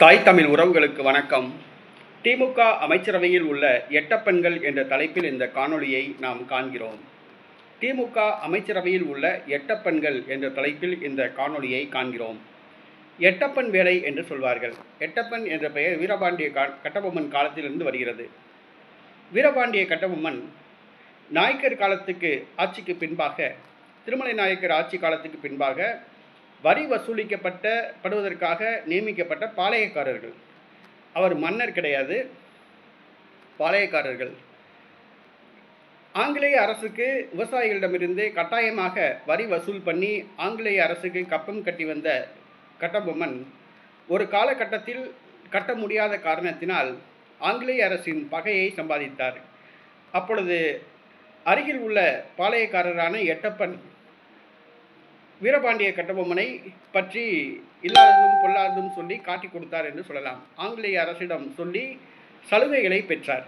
தாய் தமிழ் உறவுகளுக்கு வணக்கம். திமுக அமைச்சரவையில் உள்ள எட்டப்பெண்கள் என்ற தலைப்பில் இந்த காணொளியை நாம் காண்கிறோம். திமுக அமைச்சரவையில் உள்ள எட்டப்பெண்கள் என்ற தலைப்பில் இந்த காணொளியை காண்கிறோம். எட்டப்பன் வேலை என்று சொல்வார்கள். எட்டப்பன் என்ற பெயர் வீரபாண்டிய கட்டபொம்மன் காலத்திலிருந்து வருகிறது. வீரபாண்டிய கட்டபொம்மன் நாயக்கர் காலத்துக்கு ஆட்சிக்கு பின்பாக திருமலை நாயக்கர் ஆட்சி காலத்துக்கு பின்பாக வரி வசூலிக்கப்பட்ட படுவதற்காக நியமிக்கப்பட்ட பாளையக்காரர்கள். அவர் மன்னர் கிடையாது. பாளையக்காரர்கள். ஆங்கிலேய அரசுக்கு விவசாயிகளிடமிருந்து கட்டாயமாக வரி வசூல் பண்ணி ஆங்கிலேய அரசுக்கு கப்பம் கட்டி வந்த கட்டபொம்மன் ஒரு காலகட்டத்தில் கட்ட முடியாத காரணத்தினால் ஆங்கிலேய அரசின் பகையை சம்பாதித்தார். அப்பொழுது அருகில் உள்ள பாளையக்காரரான எட்டப்பன் வீரபாண்டிய கட்டபொம்மனை பற்றி இல்லாததும் பொல்லாததும் சொல்லி காட்டி கொடுத்தார் என்று சொல்லலாம். ஆங்கிலேய அரசிடம் சொல்லி சலுகைகளை பெற்றார்.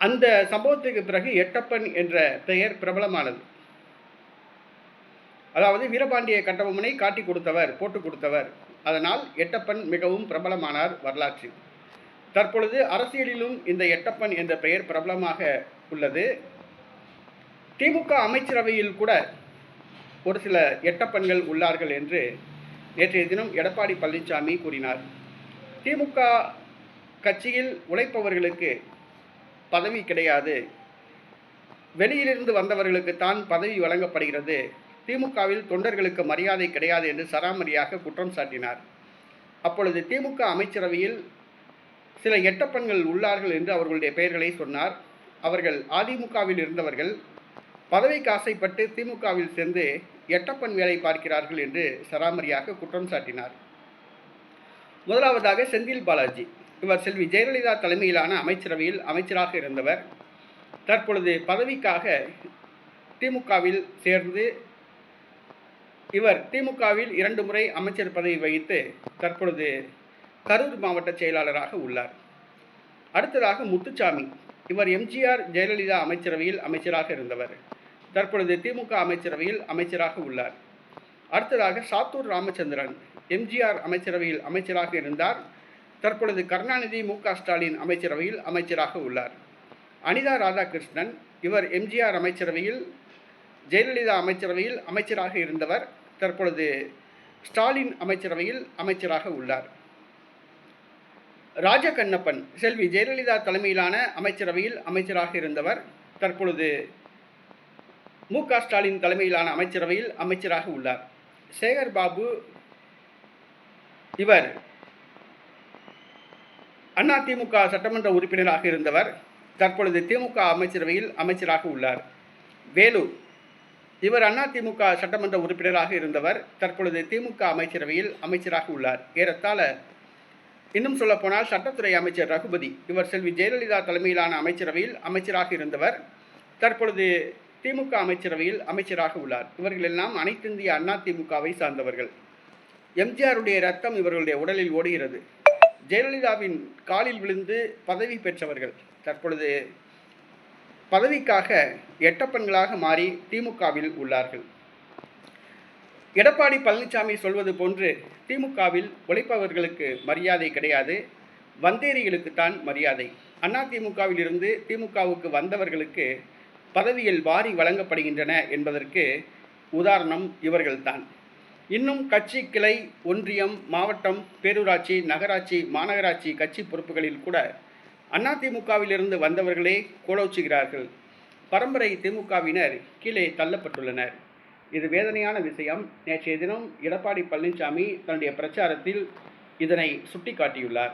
அந்த சம்பவத்துக்கு பிறகு எட்டப்பன் என்ற பெயர் பிரபலமானது. அதாவது வீரபாண்டிய கட்டபொம்மனை காட்டி கொடுத்தவர் போட்டு கொடுத்தவர். அதனால் எட்டப்பன் மிகவும் பிரபலமானார் வரலாற்றில் தற்பொழுது அரசியலிலும் இந்த எட்டப்பன் என்ற பெயர் பிரபலமாக உள்ளது. திமுக அமைச்சரவையில் கூட ஒரு சில எட்டப்பன்கள் உள்ளார்கள் என்று நேற்றைய தினம் எடப்பாடி பழனிசாமி கூறினார். திமுக கட்சியில் உழைப்பவர்களுக்கு பதவி கிடையாது. வெளியிலிருந்து வந்தவர்களுக்கு தான் பதவி வழங்கப்படுகிறது. திமுகவில் தொண்டர்களுக்கு மரியாதை கிடையாது என்று சராமரியாக குற்றம் சாட்டினார். அப்பொழுது திமுக அமைச்சரவையில் சில எட்டப்பன்கள் உள்ளார்கள் என்று அவர்களுடைய பெயர்களை சொன்னார். அவர்கள் அதிமுகவில் இருந்தவர்கள் பதவிக்கு ஆசைப்பட்டு திமுகவில் சேர்ந்து எட்டப்பன் வேலை பார்க்கிறார்கள் என்று சராமரியாக குற்றம் சாட்டினார். முதலாவதாக செந்தில் பாலாஜி. இவர் செல்வி ஜெயலலிதா தலைமையிலான அமைச்சரவையில் அமைச்சராக இருந்தவர். தற்பொழுது பதவிக்காக திமுகவில் சேர்ந்து இவர் திமுகவில் இரண்டு முறை அமைச்சர் பதவி வகித்து தற்பொழுது கரூர் மாவட்ட செயலாளராக உள்ளார். அடுத்ததாக முத்துச்சாமி இவர் எம்ஜிஆர் ஜெயலலிதா அமைச்சரவையில் அமைச்சராக இருந்தவர். தற்பொழுது திமுக அமைச்சரவையில் அமைச்சராக உள்ளார். அடுத்ததாக சாத்தூர் ராமச்சந்திரன் எம்ஜிஆர் அமைச்சரவையில் அமைச்சராக இருந்தார். தற்பொழுது கருணாநிதி மு க ஸ்டாலின் அமைச்சரவையில் அமைச்சராக உள்ளார். அனிதா ராதாகிருஷ்ணன் இவர் எம்ஜிஆர் அமைச்சரவையில் ஜெயலலிதா அமைச்சரவையில் அமைச்சராக இருந்தவர். தற்பொழுது ஸ்டாலின் அமைச்சரவையில் அமைச்சராக உள்ளார். ராஜகண்ணப்பன் செல்வி ஜெயலலிதா தலைமையிலான அமைச்சரவையில் அமைச்சராக இருந்தவர். தற்பொழுது மு க. ஸ்டாலின் தலைமையிலான அமைச்சரவையில் அமைச்சராக உள்ளார். சேகர் பாபு இவர் அதிமுக சட்டமன்ற உறுப்பினராக இருந்தவர். தற்பொழுது திமுக அமைச்சரவையில் அமைச்சராக உள்ளார். வேலு இவர் அதிமுக சட்டமன்ற உறுப்பினராக இருந்தவர். தற்பொழுது திமுக அமைச்சரவையில் அமைச்சராக உள்ளார். ஏறத்தாழ இன்னும் சொல்லப்போனால் சட்டத்துறை அமைச்சர் ரகுபதி இவர் செல்வி ஜெயலலிதா தலைமையிலான அமைச்சரவையில் அமைச்சராக இருந்தவர். தற்பொழுது திமுக அமைச்சரவையில் அமைச்சராக உள்ளார். இவர்கள் எல்லாம் அனைத்திந்திய அண்ணா திமுகவை சார்ந்தவர்கள். எம்ஜிஆருடைய ரத்தம் இவர்களுடைய உடலில் ஓடுகிறது. ஜெயலலிதாவின் காலில் விழுந்து பதவி பெற்றவர்கள். தற்பொழுது பதவிக்காக எட்டப்பன்களாக மாறி திமுகவில் உள்ளார்கள். எடப்பாடி பழனிசாமி சொல்வது போன்று திமுகவில் உழைப்பவர்களுக்கு மரியாதை கிடையாது. வந்தேரிகளுக்குத்தான் மரியாதை. அண்ணா திமுகவில் இருந்து திமுகவுக்கு வந்தவர்களுக்கு பதவியில் வாரி வழங்கப்படுகின்றன என்பதற்கு உதாரணம் இவர்கள்தான். இன்னும் கட்சி கிளை ஒன்றியம் மாவட்டம் பேரூராட்சி நகராட்சி மாநகராட்சி கட்சி பொறுப்புகளில் கூட அதிமுகவிலிருந்து வந்தவர்களே கோலோச்சுகிறார்கள். பரம்பரை திமுகவினர் கீழே தள்ளப்பட்டுள்ளனர். இது வேதனையான விஷயம். நேற்றைய தினம் எடப்பாடி பழனிசாமி தன்னுடைய பிரச்சாரத்தில் இதனை சுட்டிக்காட்டியுள்ளார்.